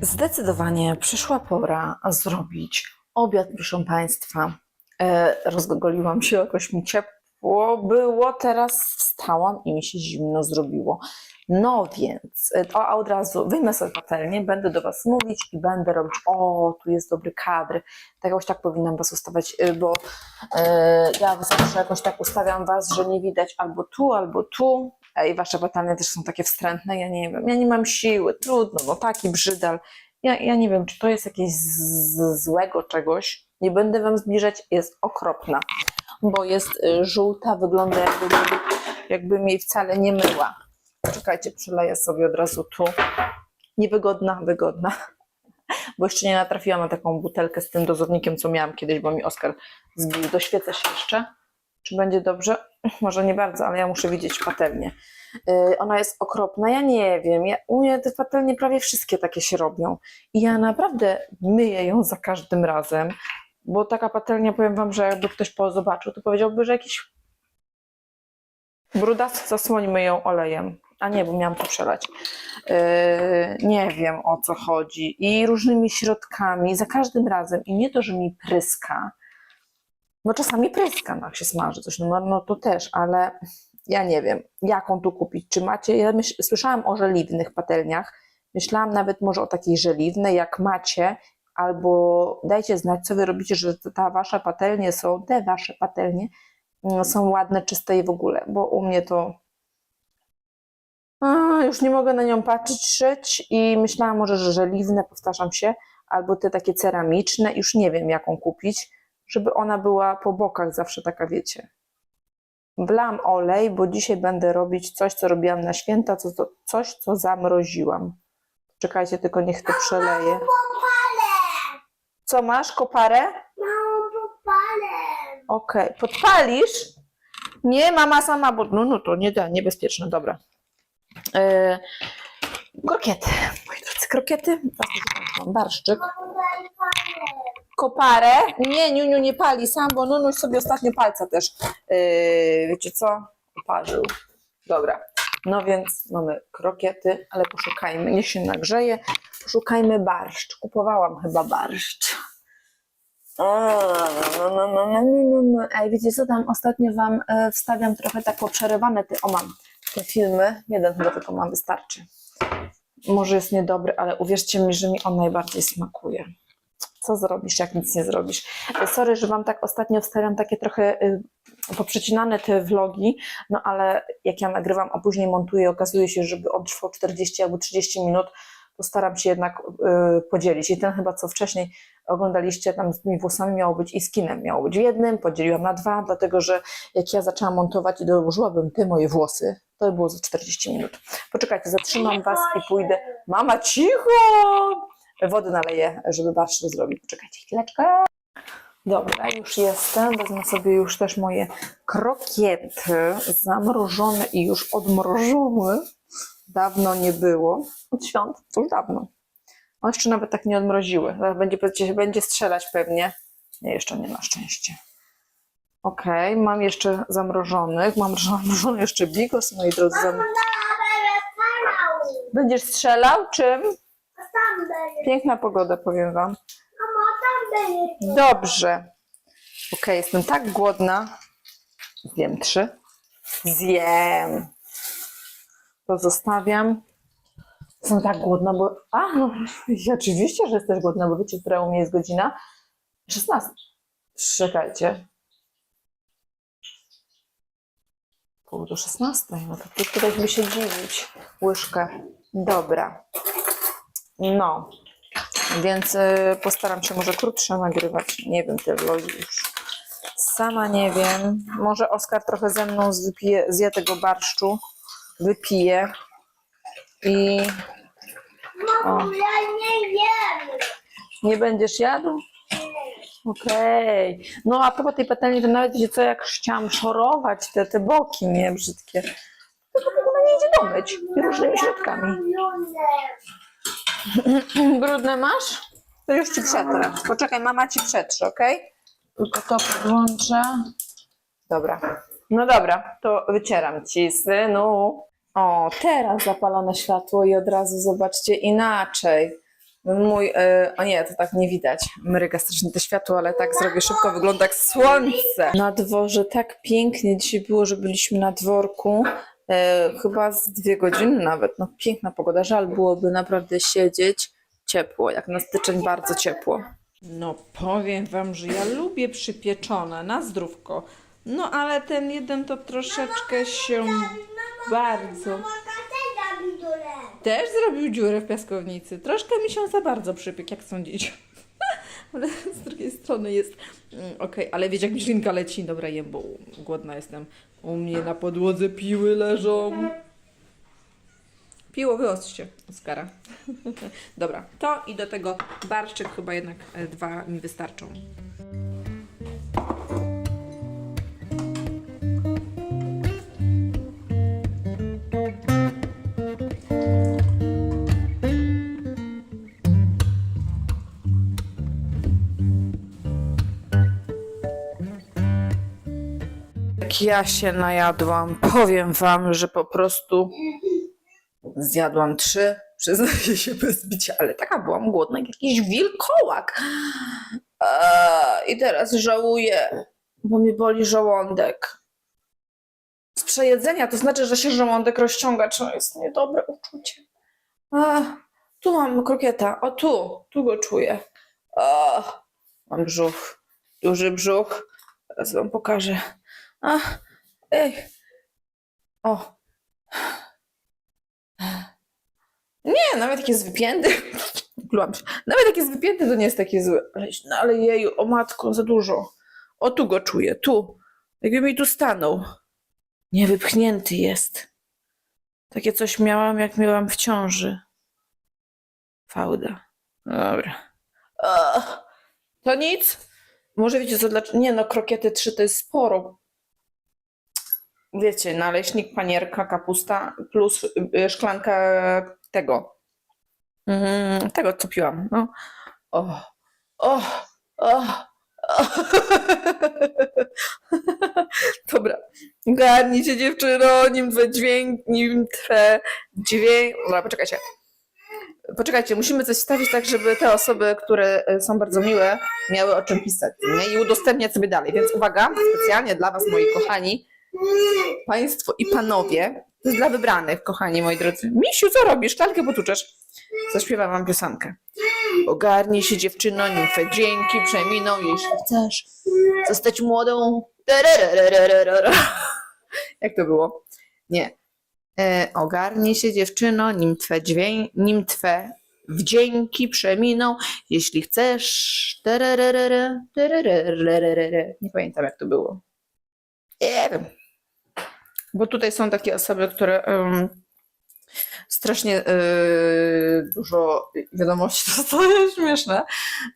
Zdecydowanie przyszła pora zrobić obiad, proszę Państwa. E, rozgogoliłam się, jakoś mi ciepło było, teraz wstałam i mi się zimno zrobiło. No więc, e, a od razu wyjmę sobie patelnię, będę do Was mówić i będę robić, o, tu jest dobry kadr. Tak jakoś tak powinnam Was ustawiać, e, bo e, ja zawsze jakoś tak ustawiam Was, że nie widać albo tu, albo tu. E, I Wasze patelnie też są takie wstrętne, ja nie wiem, ja nie mam siły, trudno, no taki brzydal. Ja, ja nie wiem, czy to jest jakieś złego czegoś. Nie będę Wam zbliżać, jest okropna, bo jest y, żółta, wygląda jakby, jakbym jej wcale nie myła. Czekajcie, przeleję sobie od razu tu. Niewygodna, wygodna. Bo jeszcze nie natrafiłam na taką butelkę z tym dozownikiem, co miałam kiedyś, bo mi Oskar zbił. Doświecę się jeszcze. Czy będzie dobrze? Może nie bardzo, ale ja muszę widzieć patelnię. Yy, ona jest okropna, ja nie wiem. Ja, u mnie te patelnie prawie wszystkie takie się robią. I ja naprawdę myję ją za każdym razem, bo taka patelnia, powiem Wam, że jakby ktoś zobaczył, to powiedziałby, że jakiś brudasty zasłońmy ją olejem. A nie, bo miałam to przelać. Yy, nie wiem o co chodzi. I różnymi środkami, za każdym razem. I nie to, że mi pryska, no czasami pryska, no jak się smaży coś, no, no to też, ale ja nie wiem, jaką tu kupić. Czy macie, ja myśl, słyszałam o żeliwnych patelniach, myślałam nawet może o takiej żeliwnej, jak macie, albo dajcie znać, co wy robicie, że ta wasza patelnie są, te wasze patelnie mm, są ładne, czyste i w ogóle, bo u mnie to a, już nie mogę na nią patrzeć i myślałam może, że żeliwne, powtarzam się, albo te takie ceramiczne, już nie wiem jaką kupić, żeby ona była po bokach zawsze taka, wiecie. Wlam olej, bo dzisiaj będę robić coś, co robiłam na święta, co, co, coś, co zamroziłam. Czekajcie, tylko niech to przeleje. Co masz, koparę? Małą popalę! Okej, podpalisz? Nie, mama sama, bo no, no to nie da, niebezpieczne, dobra. Yy, krokiety, moi drodzy, krokiety. Barszczyk. Koparę. Nie, Niuniu nie pali sam, bo Nunuś sobie ostatnio palca też, yy, wiecie co, oparzył. Dobra, no więc mamy krokiety, ale poszukajmy, niech się nagrzeje, poszukajmy barszcz. Kupowałam chyba barszcz. No, no, no. Ej, wiecie co, tam ostatnio wam e, wstawiam trochę tak poprzerywane te, o mam, te filmy, jeden chyba tylko mam, wystarczy. Może jest niedobry, ale uwierzcie mi, że mi on najbardziej smakuje co zrobisz, jak nic nie zrobisz. Sorry, że Wam tak ostatnio wstawiam takie trochę y, poprzecinane te vlogi, no ale jak ja nagrywam, a później montuję, okazuje się, żeby on trwał 40 albo 30 minut, to staram się jednak y, podzielić. I ten chyba, co wcześniej oglądaliście, tam z tymi włosami miało być i skinem miało być w jednym, podzieliłam na dwa, dlatego że jak ja zaczęłam montować i dołożyłabym te moje włosy, to by było za 40 minut. Poczekajcie, zatrzymam Was i pójdę. Mama, cicho! Wody naleję, żeby barszcz zrobić. Poczekajcie chwileczkę. Dobra, już jestem. Wezmę sobie już też moje krokiety zamrożone i już odmrożone. Dawno nie było. Od świąt, to już dawno. One jeszcze nawet tak nie odmroziły. Zaraz będzie, będzie- strzelać pewnie. Nie, jeszcze nie na szczęście. Okej, mam jeszcze zamrożonych. Mam zamrożony jeszcze bigos, moi drodzy. Zam... Będziesz strzelał? Czym? Piękna pogoda, powiem wam. mamo, tam będzie. Dobrze. Okej, jestem tak głodna. Zjem trzy. Zjem. To zostawiam. Jestem tak głodna, bo. A, no, i oczywiście, że jesteś głodna, bo wiecie, która u mnie jest godzina? 16. Czekajcie. Pół do 16. No to tu tutaj by się dziwić. Łyżkę. Dobra. No. Więc y, postaram się może krótsze nagrywać. Nie wiem, te vlogi już. Sama nie wiem. Może Oskar trochę ze mną zje, zje tego barszczu. Wypije. I Mamo, ja nie jem. nie będziesz jadł? Okej. No a propos tej patelni, to nawet wiecie co, jak chciałam szorować te, te boki, nie? Brzydkie. To w ogóle nie idzie domyć. Różnymi środkami. Brudne masz? To już ci przetrę. Poczekaj, mama ci przetrze, ok? Tylko to podłączę. Dobra. No dobra, to wycieram ci, synu. O, teraz zapalone światło i od razu zobaczcie inaczej. Mój, e, o nie, to tak nie widać. Mryga strasznie to światło, ale tak zrobię szybko, wygląda jak słońce. Na dworze tak pięknie dzisiaj było, że byliśmy na dworku. E, chyba z dwie godziny nawet. No piękna pogoda, żal byłoby naprawdę siedzieć. Ciepło, jak na styczeń bardzo ciepło. No powiem wam, że ja lubię przypieczone na zdrówko. No ale ten jeden to troszeczkę się bardzo... Też zrobił dziurę w piaskownicy. Troszkę mi się za bardzo przypiekł, jak sądzić. Ale z drugiej strony jest mm, okej, ale wiecie, jak mi ślinka leci. Dobra, jem, bo głodna jestem. U mnie na podłodze piły leżą. Piło, wyostrzcie Oskara. Dobra, to i do tego barszczyk chyba jednak e, dwa mi wystarczą. Ja się najadłam, powiem wam, że po prostu zjadłam trzy, przyznaję się bez bicia, ale taka byłam głodna jak jakiś wilkołak. Eee, I teraz żałuję, bo mi boli żołądek. Z przejedzenia to znaczy, że się żołądek rozciąga, czy jest niedobre uczucie. Eee, tu mam krokieta, o tu, tu go czuję. Eee, mam brzuch, duży brzuch. Teraz wam pokażę. A, ej. O. Nie, nawet jak jest wypięty. Nawet jak jest wypięty, to nie jest taki zły. No, ale jeju, o matko, za dużo. O, tu go czuję, tu. Jakby mi tu stanął. Niewypchnięty jest. Takie coś miałam, jak miałam w ciąży. Fałda. Dobra. Ach, to nic. Może wiecie co, dlaczego? Nie no, krokiety trzy to jest sporo. Wiecie, naleśnik, panierka, kapusta plus y, szklanka tego. Mm, tego, co piłam. No. O, o, o, o. Dobra. Garnij się dziewczyno, nim twe dźwięk, nim twe dźwięk. Dobra, poczekajcie. Poczekajcie, musimy coś stawić tak, żeby te osoby, które y, są bardzo miłe, miały o czym pisać nie? i udostępniać sobie dalej. Więc uwaga, specjalnie dla Was, moi kochani, Państwo i panowie, to jest dla wybranych, kochani moi drodzy. Misiu, co robisz? Szklankę potłuczesz. Zaśpiewam wam piosenkę. Ogarnij się dziewczyno, nim twe dzięki przeminą, jeśli chcesz zostać młodą. Jak to było? Nie. E, ogarnij się dziewczyno, nim twe, dźwię- nim twe wdzięki przeminą, jeśli chcesz. Nie pamiętam jak to było. Nie wiem. Bo tutaj są takie osoby, które strasznie e, dużo wiadomości dostają, śmieszne.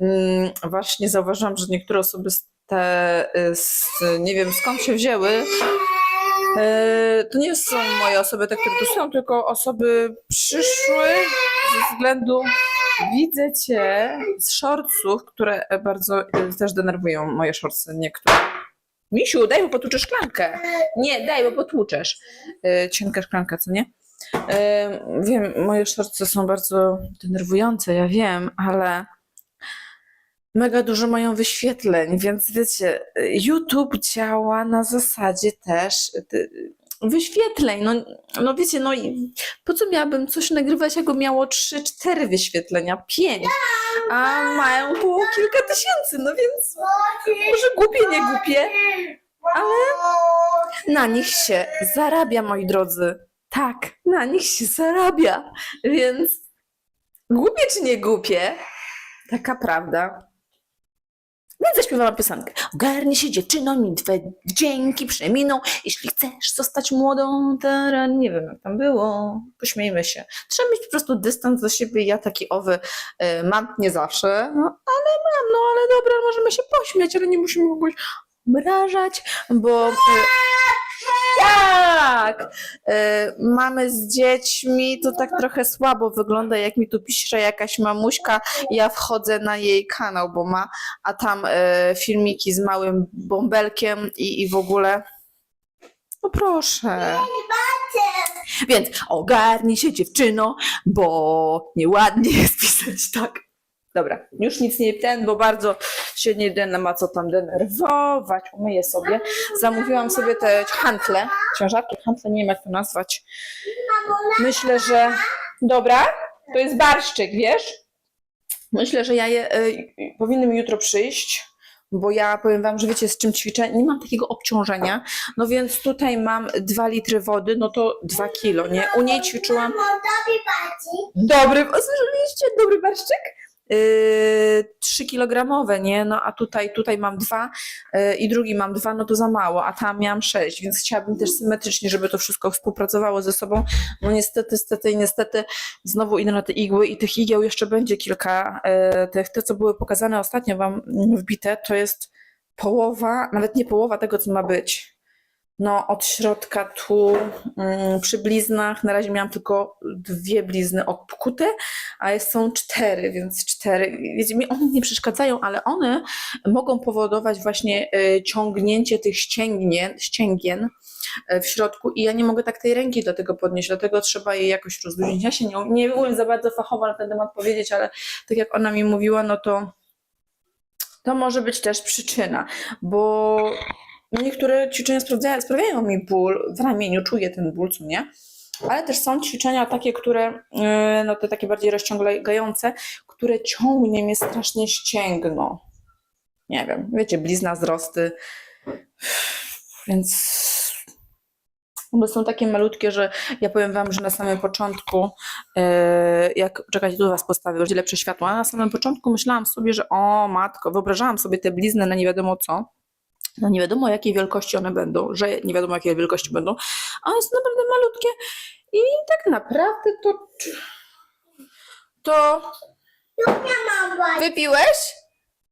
Mm, właśnie zauważyłam, że niektóre osoby te, z, nie wiem skąd się wzięły, e, to nie są moje osoby, te, które tu są, tylko osoby przyszły ze względu widzę cię z shortsów, które bardzo e, też denerwują moje shortsy niektóre. Misiu, daj, bo potłuczesz szklankę. Nie, daj, bo potłuczesz. Yy, cienka szklanka, co nie? Yy, wiem, moje szorce są bardzo denerwujące, ja wiem, ale mega dużo mają wyświetleń, więc wiecie, YouTube działa na zasadzie też wyświetleń. No, no wiecie, no i po co miałabym coś nagrywać, jak miało 3-4 wyświetlenia, 5, a mają po kilka tysięcy, no więc może głupie, nie głupie, ale na nich się zarabia, moi drodzy. Tak, na nich się zarabia. Więc głupie czy nie głupie? Taka prawda. Więc zaśpiewałam piosenkę. Ogarnij się dziewczyno, nim twe dzięki przeminą. Jeśli chcesz zostać młodą, tara, nie wiem jak tam było, pośmiejmy się. Trzeba mieć po prostu dystans do siebie. Ja taki owy y, mam nie zawsze, no ale mam, no ale dobra, możemy się pośmiać, ale nie musimy kogoś obrażać, bo... y, tak! Y, mamy z dziećmi, to tak trochę słabo wygląda, jak mi tu pisze jakaś mamuśka, ja wchodzę na jej kanał, bo ma, a tam y, filmiki z małym bąbelkiem i, i w ogóle. No proszę. Więc ogarnij się dziewczyno, bo nieładnie jest pisać tak. Dobra, już nic nie ten, bo bardzo się nie den, ma co tam denerwować. Umyję sobie. Zamówiłam sobie te hantle, ciężarki, hantle, nie wiem jak to nazwać. Myślę, że... Dobra, to jest barszczyk, wiesz? Myślę, że ja je, y, powinny mi jutro przyjść, bo ja powiem wam, że wiecie z czym ćwiczę, nie mam takiego obciążenia, no więc tutaj mam 2 litry wody, no to 2 kilo, nie? U niej ćwiczyłam. Dobry, o, słyszeliście? Dobry barszczyk? Yy, 3 kilogramowe, nie? No a tutaj, tutaj mam dwa yy, i drugi mam dwa, no to za mało, a tam miałam sześć, więc chciałabym też symetrycznie, żeby to wszystko współpracowało ze sobą. No niestety, niestety niestety znowu idę na te igły i tych igieł jeszcze będzie kilka. Yy, te, co były pokazane ostatnio wam wbite, to jest połowa, nawet nie połowa tego, co ma być. No, od środka tu mm, przy bliznach na razie miałam tylko dwie blizny obkute, a są cztery, więc cztery. Wiecie, mi one nie przeszkadzają, ale one mogą powodować właśnie e, ciągnięcie tych ścięgien, e, w środku i ja nie mogę tak tej ręki do tego podnieść, dlatego trzeba jej jakoś rozluźnić. Ja się nie, nie umiem za bardzo fachowo na ten temat powiedzieć, ale tak jak ona mi mówiła, no to to może być też przyczyna, bo no niektóre ćwiczenia sprawiają, sprawiają mi ból w ramieniu, czuję ten ból, co nie? Ale też są ćwiczenia takie, które, yy, no te takie bardziej rozciągające, które ciągnie mnie strasznie ścięgno. Nie wiem, wiecie, blizna, wzrosty. Więc one są takie malutkie, że ja powiem wam, że na samym początku, yy, jak czekajcie, tu was postawię, będzie lepsze światło, a na samym początku myślałam sobie, że o matko, wyobrażałam sobie te blizny na nie wiadomo co. No nie wiadomo jakiej wielkości one będą, że nie wiadomo jakiej wielkości będą, a są naprawdę malutkie i tak naprawdę to to wypiłeś?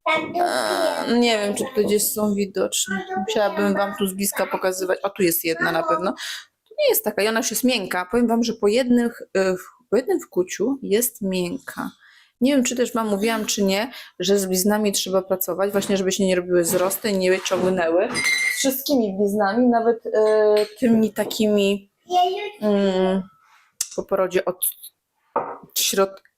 A, nie wiem, czy tutaj gdzieś są widoczne. Musiałabym wam tu z bliska pokazywać. O, tu jest jedna na pewno. To nie jest taka, i ona już jest miękka. Powiem wam, że po jednym, e, po jednym wkuciu jest miękka. Nie wiem, czy też wam mówiłam, czy nie, że z bliznami trzeba pracować, właśnie żeby się nie robiły wzrosty, nie ciągnęły. Z wszystkimi bliznami, nawet e, tymi takimi mm, po porodzie od środka.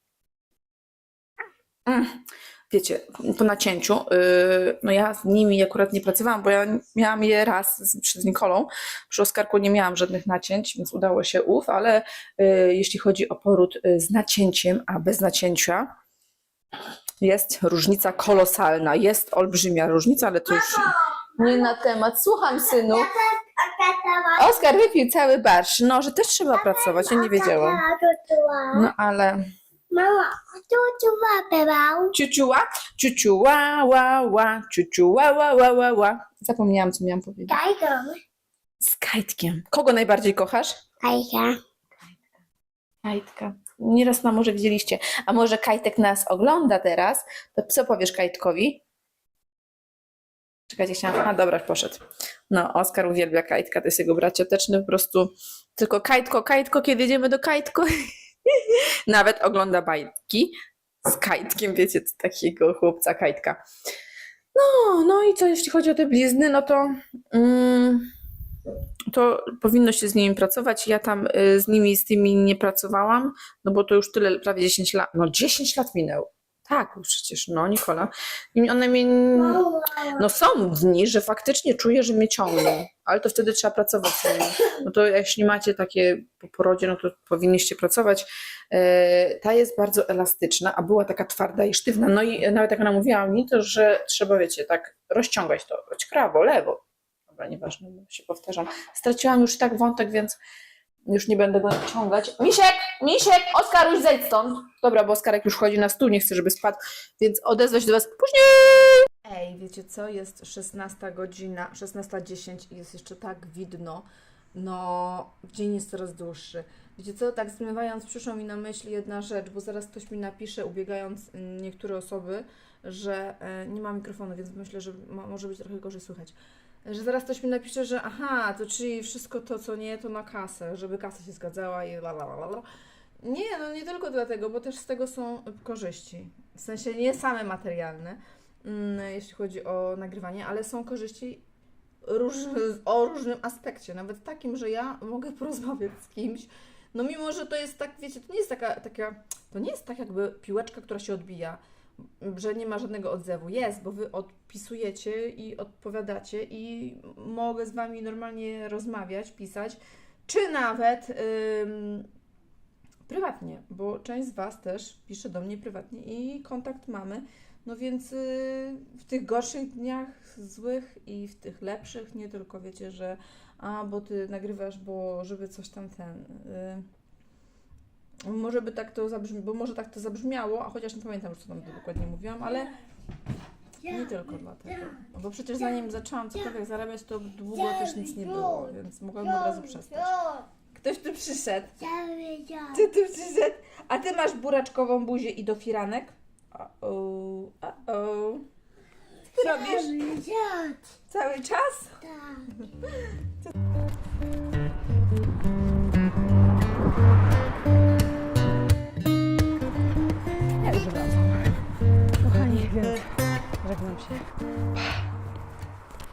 Mm, wiecie, po nacięciu, yy, no ja z nimi akurat nie pracowałam, bo ja miałam je raz z, z Nikolą. Przy Oskarku nie miałam żadnych nacięć, więc udało się ów, ale yy, jeśli chodzi o poród yy, z nacięciem, a bez nacięcia, jest różnica kolosalna. Jest olbrzymia różnica, ale to już nie na temat. Słucham, synu. Oskar wypił cały barsz. No, że też trzeba pracować, ja nie wiedziałam. No ale Mama, tutuła bebał. ciuciuła, ciuciuła, ła, ła, ciuciuła, ła, ła, ła, ła. Zapomniałam, co miałam powiedzieć. Daj dom. Z Kajtkiem. Kogo najbardziej kochasz? Kajka. Kajtka. Nieraz na może widzieliście. A może Kajtek nas ogląda teraz? To co powiesz Kajtkowi? Czekajcie, chciałam... A dobra, poszedł. No, Oskar uwielbia Kajtka, to jest jego brat cioteczny, po prostu tylko Kajtko, Kajtko, kiedy jedziemy do Kajtko? Nawet ogląda bajki z Kajtkiem, wiecie, takiego chłopca Kajtka. No, no i co jeśli chodzi o te blizny, no to mm, to powinno się z nimi pracować. Ja tam y, z nimi, z tymi nie pracowałam, no bo to już tyle, prawie 10 lat, no 10 lat minęło. Tak, przecież, no Nikola. I one mnie, no są dni, że faktycznie czuję, że mnie ciągną, ale to wtedy trzeba pracować. No to jeśli macie takie po porodzie, no to powinniście pracować. E, Ta jest bardzo elastyczna, a była taka twarda i sztywna. No i nawet jak ona mówiła mi, to że trzeba, wiecie, tak rozciągać to, choć prawo, lewo. Dobra, nieważne, bo się powtarzam. Straciłam już tak wątek, więc już nie będę go ciągać. Misiek, Misiek, Oskar, już zejdź stąd. Dobra, bo Oskarek już chodzi na stół, nie chce, żeby spadł, więc odezwę się do was później. Ej, wiecie co? Jest 16 godzina, 16.10 i jest jeszcze tak widno. No, dzień jest coraz dłuższy. Wiecie co? Tak zmywając, przyszła mi na myśl jedna rzecz, bo zaraz ktoś mi napisze, ubiegając mm, niektóre osoby, że e, nie ma mikrofonu, więc myślę, że może być trochę gorzej słychać. Że zaraz ktoś mi napisze, że aha, to czyli wszystko to, co nie, to na kasę, żeby kasa się zgadzała i la la la la. Nie, no nie tylko dlatego, bo też z tego są korzyści. W sensie nie same materialne, mm, jeśli chodzi o nagrywanie, ale są korzyści róż, o różnym aspekcie, nawet takim, że ja mogę porozmawiać z kimś. No mimo, że to jest tak, wiecie, to nie jest taka, taka to nie jest tak jakby piłeczka, która się odbija, że nie ma żadnego odzewu. Jest, bo wy odpisujecie i odpowiadacie i mogę z wami normalnie rozmawiać, pisać, czy nawet prywatnie, bo część z was też pisze do mnie prywatnie i kontakt mamy. No więc y, w tych gorszych dniach, złych i w tych lepszych, nie tylko wiecie, że a, bo ty nagrywasz, bo żeby coś tam ten. Y, może by tak to zabrzmi, bo może tak to zabrzmiało, a chociaż nie pamiętam już co tam dokładnie mówiłam, ale nie tylko dlatego. No Bo przecież zanim zaczęłam cokolwiek zarabiać, to długo też nic nie było, więc mogłam od razu przestać. Ktoś tu przyszedł. Ty tu przyszedł, a ty masz buraczkową buzię i do firanek? O, o, o. Co ty robisz? Cały czas? Tak. więc żegnam się.